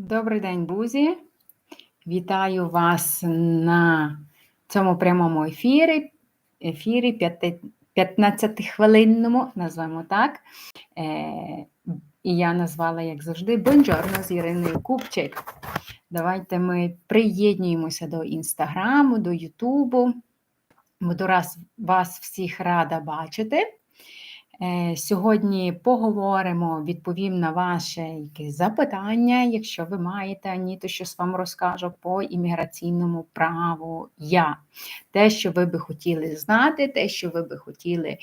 Добрий день, друзі! Вітаю вас на цьому прямому ефірі, ефірі 15-хвилинному, назвемо так. Е, І я назвала, як завжди, Бонджорно з Іриною Купчик. Давайте ми приєднуємося до Інстаграму, до Ютубу. Буду раз вас всіх рада бачити. Е, сьогодні поговоримо, відповім на ваші якісь запитання, якщо ви маєте, ані то щось вам розкажу по імміграційному праву я. Те, що ви би хотіли знати, те, що ви би хотіли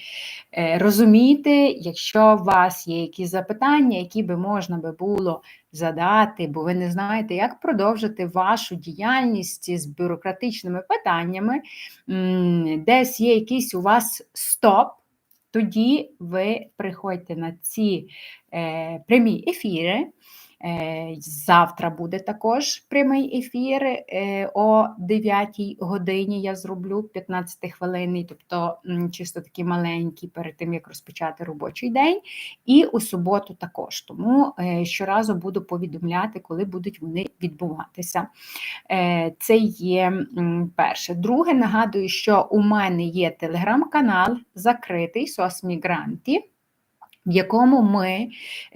е, розуміти, якщо у вас є якісь запитання, які би можна би було задати, бо ви не знаєте, як продовжити вашу діяльність з бюрократичними питаннями, десь є якийсь у вас стоп тоді ви приходьте на ці е, прямі ефіри. Е, завтра буде також прямий ефір е, о 9 годині. Я зроблю 15 хвилин, тобто чисто такі маленькі перед тим, як розпочати робочий день. І у суботу також. Тому е, щоразу буду повідомляти, коли будуть вони відбуватися. Це є перше. Друге, нагадую, що у мене є телеграм-канал закритий Сосмігранті в якому ми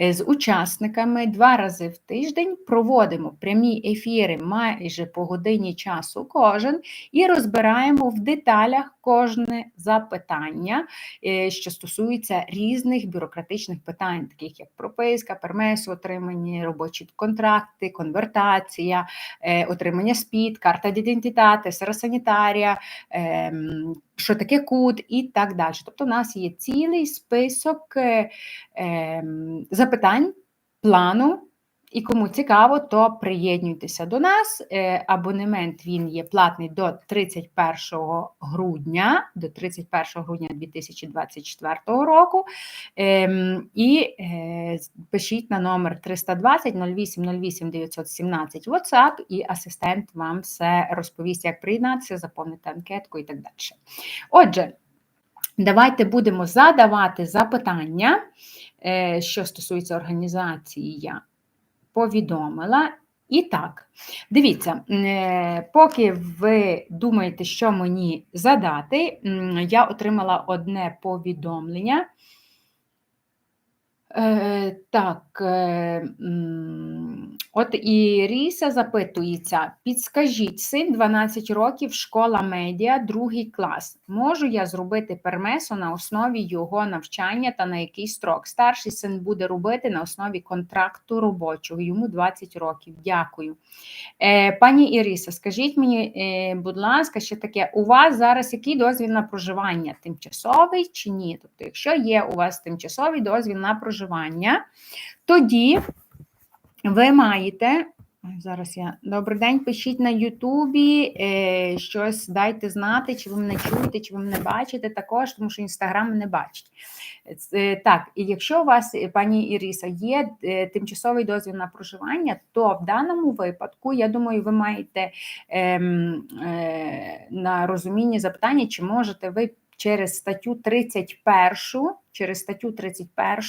е, з учасниками два рази в тиждень проводимо прямі ефіри майже по годині часу кожен і розбираємо в деталях кожне запитання, е, що стосується різних бюрократичних питань, таких як прописка, пермес, отримання, робочі контракти, конвертація, е, отримання СПІД, карта ідентитати, серосанітарія, ем, що таке кут і так далі. Тобто, у нас є цілий список е, е, запитань, плану. І кому цікаво, то приєднуйтеся до нас. Е, абонемент він є платний до 31 грудня, до 31 грудня 2024 року. Ем, і е, пишіть на номер 320 08 08 917 WhatsApp, і асистент вам все розповість, як приєднатися, заповнити анкетку і так далі. Отже, давайте будемо задавати запитання, е, що стосується організації. Повідомила. І так, дивіться, е, поки ви думаєте, що мені задати, я отримала одне повідомлення. Е, Так, е, от і запитується: підскажіть, син 12 років, школа медіа, другий клас. Можу я зробити пермесо на основі його навчання та на який строк? Старший син буде робити на основі контракту робочого, йому 20 років. Дякую. Е, Пані Іріса, скажіть мені, е, будь ласка, ще таке: у вас зараз який дозвіл на проживання? Тимчасовий чи ні? Тобто, якщо є у вас тимчасовий дозвіл на проживання, проживання, тоді ви маєте. Зараз я добрий день, пишіть на Ютубі, е, щось дайте знати, чи ви мене чуєте, чи ви мене бачите також, тому що Інстаграм не бачить. Е, так, і якщо у вас, е, пані Іріса, є тимчасовий дозвіл на проживання, то в даному випадку, я думаю, ви маєте ем, на розумінні запитання, чи можете ви через статтю 31, через статтю 31,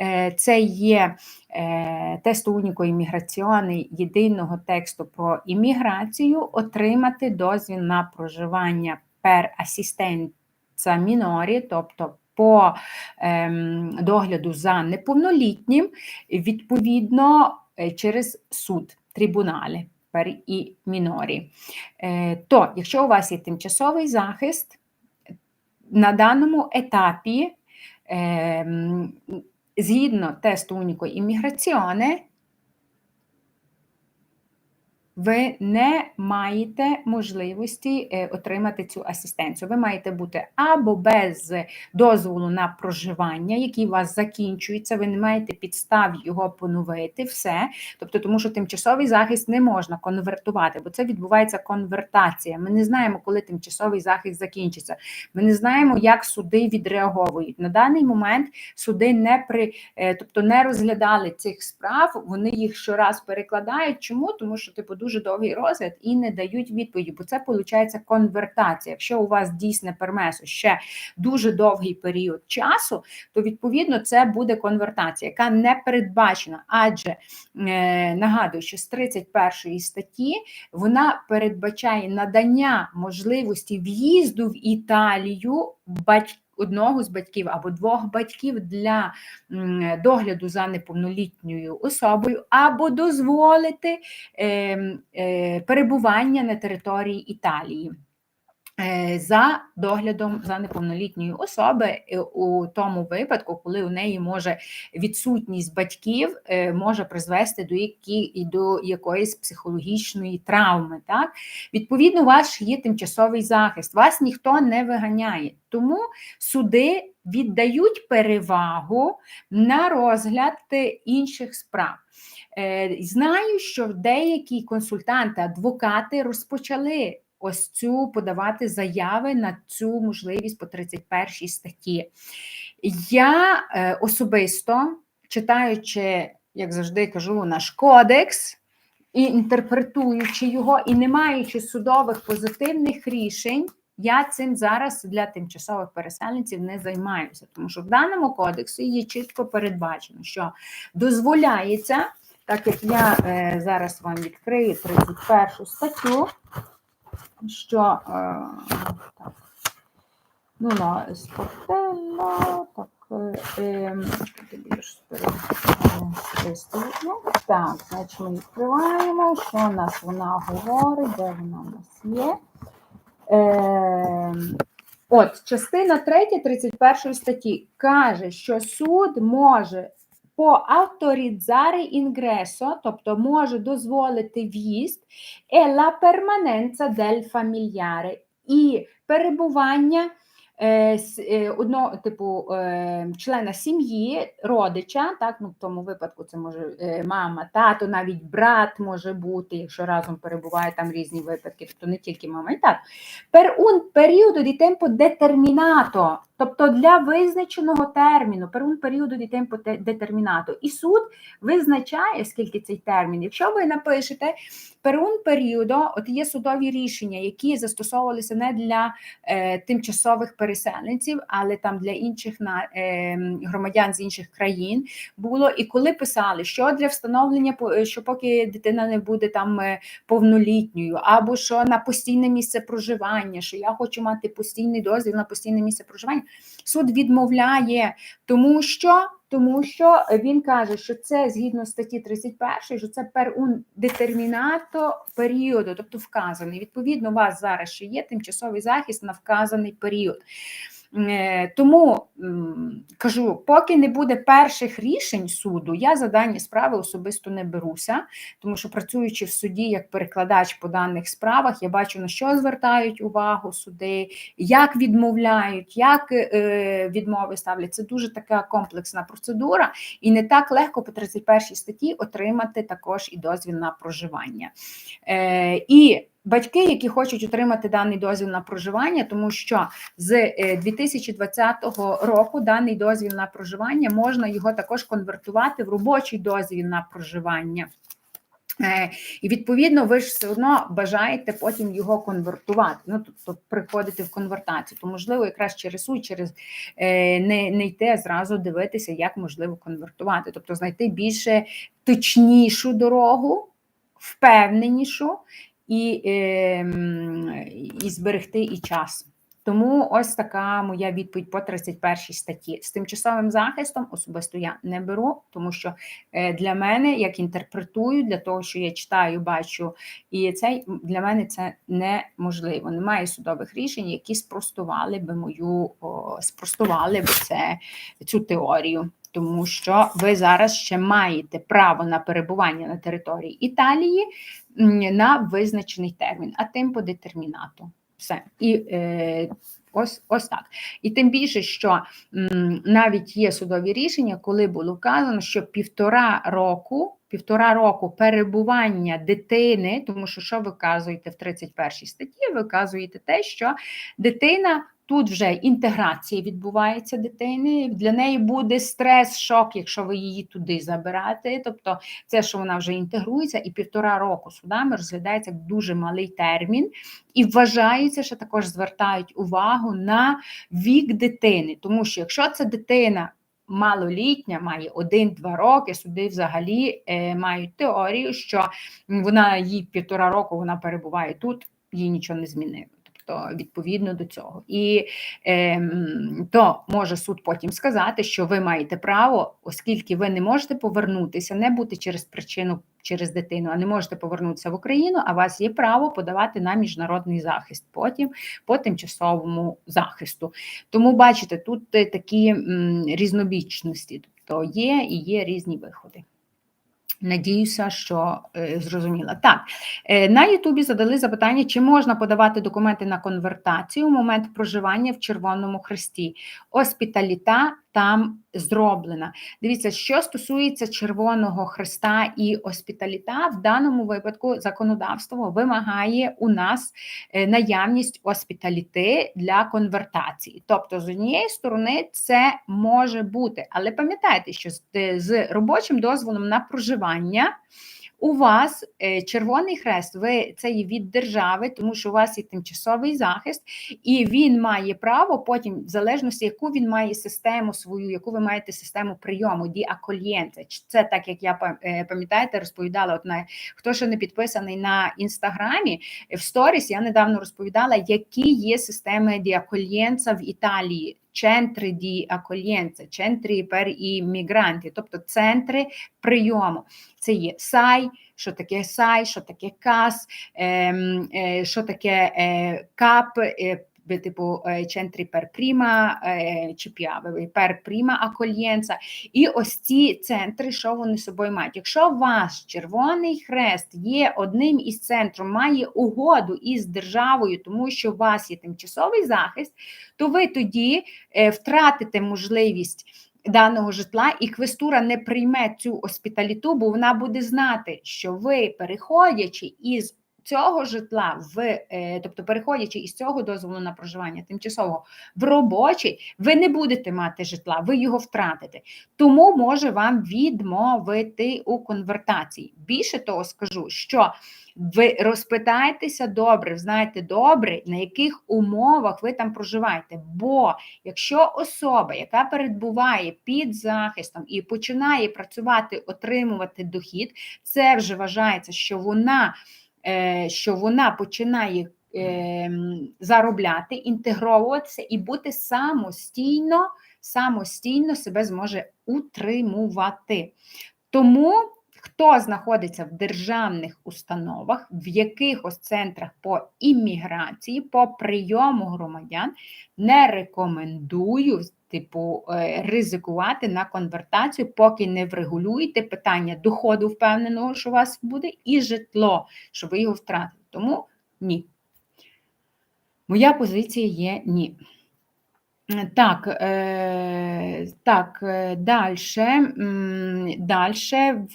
е, це є е, тесту уніко імміграціони єдиного тексту про імміграцію, отримати дозвіл на проживання per асистенца мінорі, тобто по ем, догляду за неповнолітнім, відповідно е, через суд, трибунали і мінорі. То, якщо у вас є тимчасовий захист, на даному етапі, ем, згідно тесту уніко імміграціоне, ви не маєте можливості е, отримати цю асистенцію. Ви маєте бути або без дозволу на проживання, який у вас закінчується, ви не маєте підстав його поновити, все. Тобто, тому що тимчасовий захист не можна конвертувати, бо це відбувається конвертація. Ми не знаємо, коли тимчасовий захист закінчиться. Ми не знаємо, як суди відреаговують. На даний момент суди не при, е, тобто не розглядали цих справ, вони їх щораз перекладають. Чому? Тому що типу дуже дуже довгий розгляд і не дають відповіді, бо це виходить конвертація. Якщо у вас дійсне пермесо ще дуже довгий період часу, то відповідно це буде конвертація, яка не передбачена. Адже е, нагадую, що з 31 статті вона передбачає надання можливості в'їзду в Італію батьків одного з батьків або двох батьків для догляду за неповнолітньою особою, або дозволити ем, е, перебування на території Італії. Е, за доглядом за неповнолітньою особи е, у тому випадку, коли у неї може відсутність батьків е, може призвести до які, до якоїсь психологічної травми. Так? Відповідно, у вас є тимчасовий захист, вас ніхто не виганяє. Тому суди віддають перевагу на розгляд інших справ. Знаю, що деякі консультанти, адвокати розпочали ось цю подавати заяви на цю можливість по 31 статті. Я е, особисто читаючи, як завжди кажу, наш кодекс. І інтерпретуючи його, і не маючи судових позитивних рішень, я цим зараз для тимчасових переселенців не займаюся, тому що в даному кодексі є чітко передбачено, що дозволяється, так як я е, зараз вам відкрию 31 статтю, що е, так, ну, на спортелла, так, е, ну, так, значить ми відкриваємо, що у нас вона говорить, де вона у нас є. Е, От, частина 3 31 статті. Каже, що суд може по autorizzare ingresso, тобто може дозволити в'їзд, e del familiare і перебування Е, е, одного типу е, члена сім'ї, родича, так, ну в тому випадку це може мама, тато, навіть брат може бути, якщо разом перебуває там різні випадки, то не тільки мама і тато. Per un periodo di tempo determinato, тобто для визначеного терміну, per un periodo di tempo determinato. І суд визначає, скільки цей термін. Якщо ви напишете per un periodo, от є судові рішення, які застосовувалися не для е, тимчасових переселенців, переселенців, але там для інших на е, громадян з інших країн було. І коли писали, що для встановлення що поки дитина не буде там е, повнолітньою, або що на постійне місце проживання, що я хочу мати постійний дозвіл на постійне місце проживання, суд відмовляє, тому що. Тому що він каже, що це згідно статті 31, що це перун детермінато періоду, тобто вказаний. Відповідно, у вас зараз ще є тимчасовий захист на вказаний період. Е, тому кажу, поки не буде перших рішень суду, я за дані справи особисто не беруся, тому що працюючи в суді як перекладач по даних справах, я бачу, на що звертають увагу суди, як відмовляють, як е, відмови ставлять. Це дуже така комплексна процедура, і не так легко по 31 статті отримати також і дозвіл на проживання. Е, і батьки, які хочуть отримати даний дозвіл на проживання, тому що з 2020 е, року даний дозвіл на проживання можна його також конвертувати в робочий дозвіл на проживання. Е, і відповідно ви ж все одно бажаєте потім його конвертувати. Ну тобто приходити в конвертацію. То можливо, якраз через суд, через е, не не йти зразу дивитися, як можливо конвертувати, тобто знайти більше точнішу дорогу, впевненішу і, ем, і зберегти і час. Тому ось така моя відповідь по 31 статті. З тимчасовим захистом особисто я не беру, тому що е, для мене, як інтерпретую, для того, що я читаю, бачу, і це для мене це неможливо. Немає судових рішень, які спростували би мою спростували би це цю теорію. Тому що ви зараз ще маєте право на перебування на території Італії на визначений термін, а тим по детермінату. Все. І е, ось ось так. І тим більше, що м, навіть є судові рішення, коли було вказано, що півтора року. Півтора року перебування дитини, тому що що ви вказуєте в 31 статті? Ви вказуєте те, що дитина тут вже інтеграція відбувається дитини. Для неї буде стрес, шок, якщо ви її туди заберете. Тобто, це що вона вже інтегрується, і півтора року судами розглядається як дуже малий термін, і вважається, що також звертають увагу на вік дитини, тому що якщо це дитина малолітня, має один-два роки, суди взагалі е, мають теорію, що вона їй півтора року вона перебуває тут, їй нічого не змінило. Тобто, відповідно до цього. І е, то може суд потім сказати, що ви маєте право, оскільки ви не можете повернутися, не бути через причину через дитину, а не можете повернутися в Україну, а у вас є право подавати на міжнародний захист потім по тимчасовому захисту. Тому бачите, тут е, такі м, різнобічності, тобто є і є різні виходи. Надіюся, що е, зрозуміла. Так, е, на Ютубі задали запитання, чи можна подавати документи на конвертацію у момент проживання в Червоному Хресті. Оспіталіта там зроблена. Дивіться, що стосується Червоного Христа і оспіталіта, в даному випадку законодавство вимагає у нас е, наявність оспіталіти для конвертації. Тобто, з однієї сторони, це може бути, але пам'ятайте, що з робочим дозволом на проживання у вас е, Червоний Хрест, ви це є від держави, тому що у вас є тимчасовий захист, і він має право потім, в залежності, яку він має систему свою, яку ви маєте систему прийому, діакольєнце. Це так, як я е, пам'ятаєте, розповідала. От на хто ще не підписаний на інстаграмі в сторіс, я недавно розповідала, які є системи діакольєнца в Італії центри ді акольєнце, центри пер іммігранти, тобто центри прийому. Це є САЙ, що таке САЙ, що таке КАС, ем, е, що таке е, КАП, типу центрі per prima CPA, per prima accoglienza. І ось ці центри, що вони собою мають. Якщо ваш Червоний Хрест є одним із центрів, має угоду із державою, тому що у вас є тимчасовий захист, то ви тоді втратите можливість. Даного житла і квестура не прийме цю оспіталіту, бо вона буде знати, що ви, переходячи із цього житла, в, е, тобто переходячи із цього дозволу на проживання тимчасового в робочий, ви не будете мати житла, ви його втратите. Тому може вам відмовити у конвертації. Більше того, скажу, що ви розпитайтеся добре, знаєте добре, на яких умовах ви там проживаєте. Бо якщо особа, яка перебуває під захистом і починає працювати, отримувати дохід, це вже вважається, що вона. Е, що вона починає ем, заробляти, інтегровуватися і бути самостійно, самостійно себе зможе утримувати. Тому хто знаходиться в державних установах, в якихось центрах по імміграції, по прийому громадян, не рекомендую типу, е, ризикувати на конвертацію, поки не врегулюєте питання доходу впевненого, що у вас буде, і житло, що ви його втратите. Тому ні. Моя позиція є ні. Так, е, так, далі, далі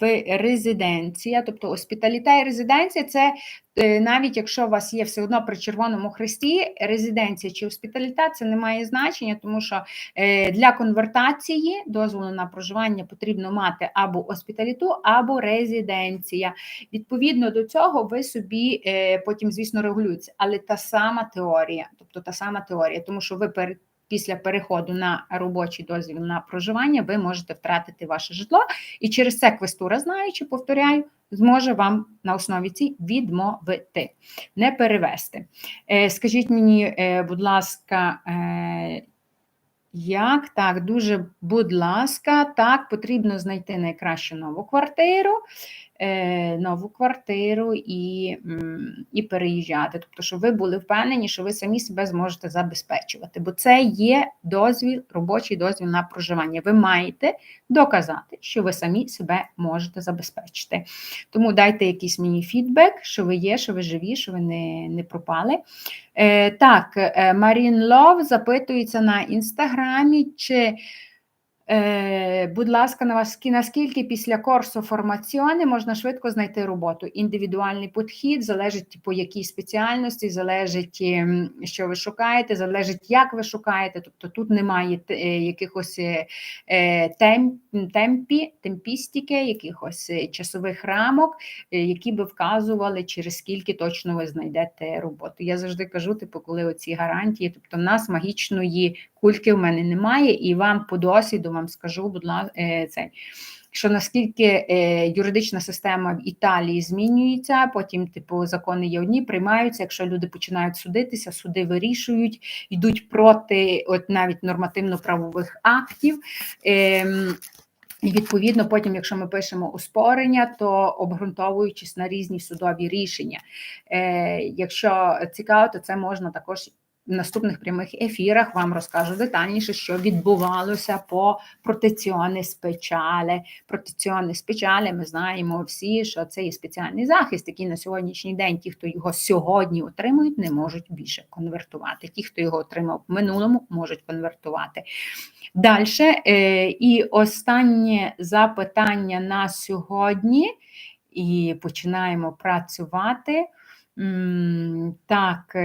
в резиденція, тобто оспіталіта і резиденція це Е, навіть якщо у вас є все одно при Червоному Хресті, резиденція чи госпіталіта, це не має значення, тому що е, для конвертації дозволу на проживання потрібно мати або госпіталіту, або резиденція. Відповідно до цього, ви собі е, потім, звісно, регулюєте, але та сама теорія, тобто та сама теорія, тому що ви перед після переходу на робочий дозвіл на проживання, ви можете втратити ваше житло, і через це квестура, знаючи, повторяю, зможе вам на основі цій відмовити, не перевести. Е, скажіть мені, е, будь ласка, е, як так, дуже будь ласка, так, потрібно знайти найкращу нову квартиру. Е, нову квартиру і і переїжджати. Тобто, щоб ви були впевнені, що ви самі себе зможете забезпечувати, бо це є дозвіл, робочий дозвіл на проживання. Ви маєте доказати, що ви самі себе можете забезпечити. Тому дайте якийсь мені фідбек, що ви є, що ви живі, що ви не, не пропали. Е, Так, Марін Лов запитується на інстаграмі, чи. Е, будь ласка, на вас наскільки після курсу формаціони можна швидко знайти роботу? Індивідуальний підхід залежить по якій спеціальності, залежить, ем, що ви шукаєте, залежить, як ви шукаєте. Тобто тут немає е, якихось е, темп, темпі, темпістики, якихось часових рамок, які би вказували, через скільки точно ви знайдете роботу. Я завжди кажу, типу, коли оці гарантії, тобто в нас магічної кульки в мене немає, і вам по досвіду вам скажу, будь ласка, е, цей. Що наскільки е, юридична система в Італії змінюється, потім, типу, закони є одні, приймаються. Якщо люди починають судитися, суди вирішують, йдуть проти от навіть нормативно-правових актів. Е, і відповідно, потім, якщо ми пишемо успорення, то обґрунтовуючись на різні судові рішення. Е, Якщо цікаво, то це можна також наступних прямих ефірах вам розкажу детальніше, що відбувалося по протеціони спечале. Протеціони спечале, ми знаємо всі, що це є спеціальний захист, який на сьогоднішній день ті, хто його сьогодні отримують, не можуть більше конвертувати. Ті, хто його отримав в минулому, можуть конвертувати. Далі, е, і останнє запитання на сьогодні, і починаємо працювати. Так.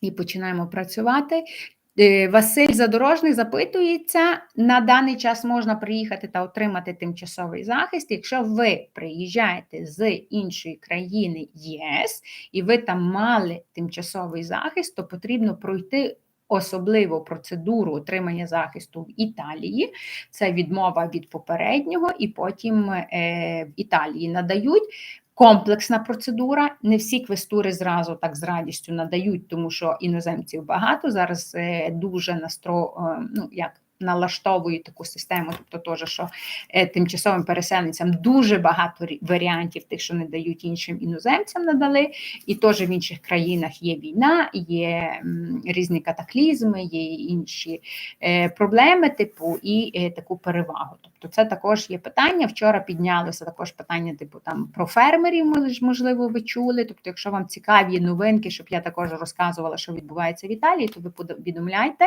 І починаємо працювати. Е, Василь Задорожний запитується: на даний час можна приїхати та отримати тимчасовий захист. Якщо ви приїжджаєте з іншої країни ЄС і ви там мали тимчасовий захист, то потрібно пройти. Особливу процедуру отримання захисту в Італії, це відмова від попереднього, і потім е, в Італії надають комплексна процедура. Не всі квестури зразу так з радістю надають, тому що іноземців багато. Зараз е, дуже настро, е, ну як налаштовують таку систему, тобто теж, що е, тимчасовим переселенцям дуже багато варіантів, тих, що не дають іншим іноземцям, надали, і теж в інших країнах є війна, є різні катаклізми, є інші проблеми, типу, і таку перевагу. Тобто, це також є питання. Вчора піднялося також питання, типу там про фермерів, можливо, ви чули. Тобто, якщо вам цікаві новинки, щоб я також розказувала, що відбувається в Італії, то ви повідомляйте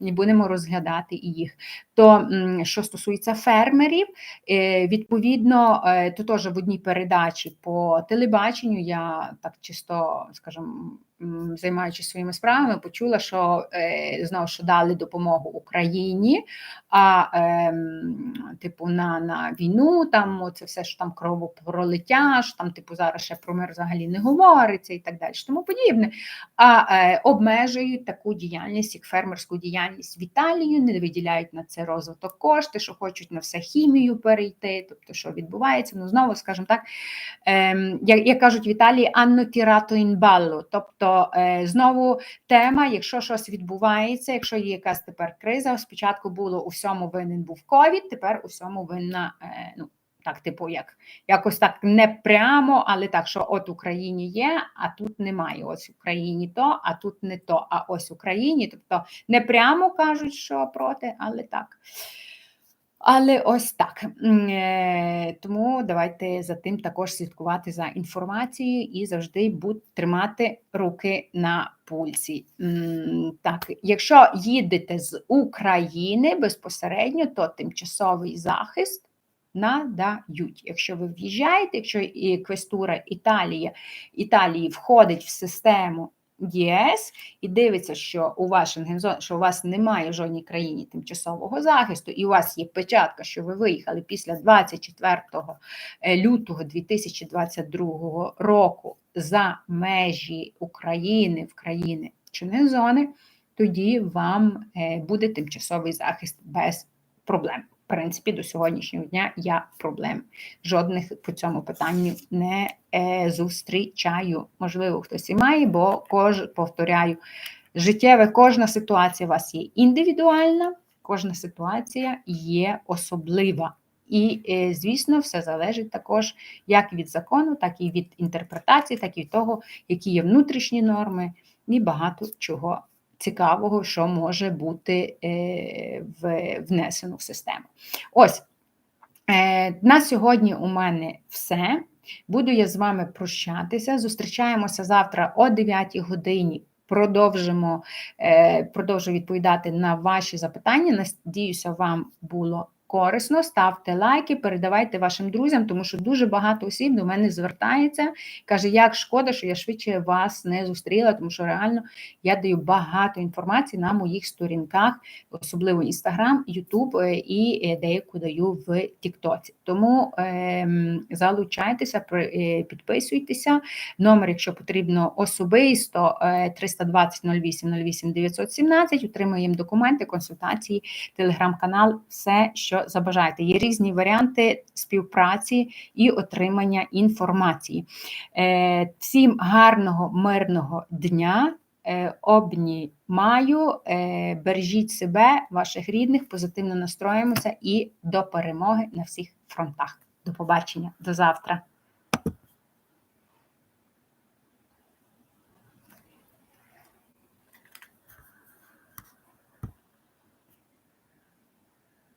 і будемо розглядати і їх. То що стосується фермерів, е, відповідно, е, то теж в одній передачі по телебаченню я так чисто, скажімо, займаючись своїми справами, почула, що е, знову що дали допомогу Україні, а е, типу на на війну, там це все, що там кровопролиття, що там, типу, зараз ще про мир взагалі не говориться і так далі, тому подібне. А е, обмежують таку діяльність, як фермерську діяльність в Італії, не виділяють на це розвиток кошти, що хочуть на все хімію перейти, тобто, що відбувається, ну знову скажімо так, е, як, кажуть в Італії, анно тірату ін балло, тобто. Тобто знову тема, якщо щось відбувається, якщо є якась тепер криза, спочатку було у всьому винен був ковід, тепер у всьому винна. Е, ну, так, типу, як якось так не прямо, але так, що от Україні є, а тут немає. Ось в Україні то, а тут не то, а ось в Україні. Тобто не прямо кажуть, що проти, але так. Але ось так. Е, тому давайте за тим також слідкувати за інформацією і завжди будь тримати руки на пульсі. Так, Якщо їдете з України безпосередньо, то тимчасовий захист надають. Якщо ви в'їжджаєте, якщо квестура Італії, Італії входить в систему ЄС і дивиться, що у вас що у вас немає в жодній країні тимчасового захисту, і у вас є печатка, що ви виїхали після 24 е, лютого 2022 року за межі України в країни чи зони, тоді вам е, буде тимчасовий захист без проблем принципі, до сьогоднішнього дня я проблем жодних по цьому питанню не е, зустрічаю. Можливо, хтось і має, бо кож, повторяю, життєва кожна ситуація у вас є індивідуальна, кожна ситуація є особлива. І, е, звісно, все залежить також як від закону, так і від інтерпретації, так і від того, які є внутрішні норми, і багато чого цікавого, що може бути е, внесено в систему. Ось е, на сьогодні у мене все. Буду я з вами прощатися. Зустрічаємося завтра о 9 годині продовжимо е, продовжу відповідати на ваші запитання. Надіюся, вам було корисно. Ставте лайки, передавайте вашим друзям, тому що дуже багато осіб до мене звертається. Каже, як шкода, що я швидше вас не зустріла, тому що реально я даю багато інформації на моїх сторінках, особливо Інстаграм, Ютуб і е, деяку даю в Тіктоці. Тому е, залучайтеся, е, підписуйтеся. Номер, якщо потрібно особисто, е, 320 08 08 917, отримуємо документи, консультації, телеграм-канал, все, що забажаєте. Є різні варіанти співпраці і отримання інформації. Е, Всім гарного, мирного дня. Е, Обнімаю, е, бережіть себе, ваших рідних, позитивно настроїмося і до перемоги на всіх фронтах. До побачення, до завтра.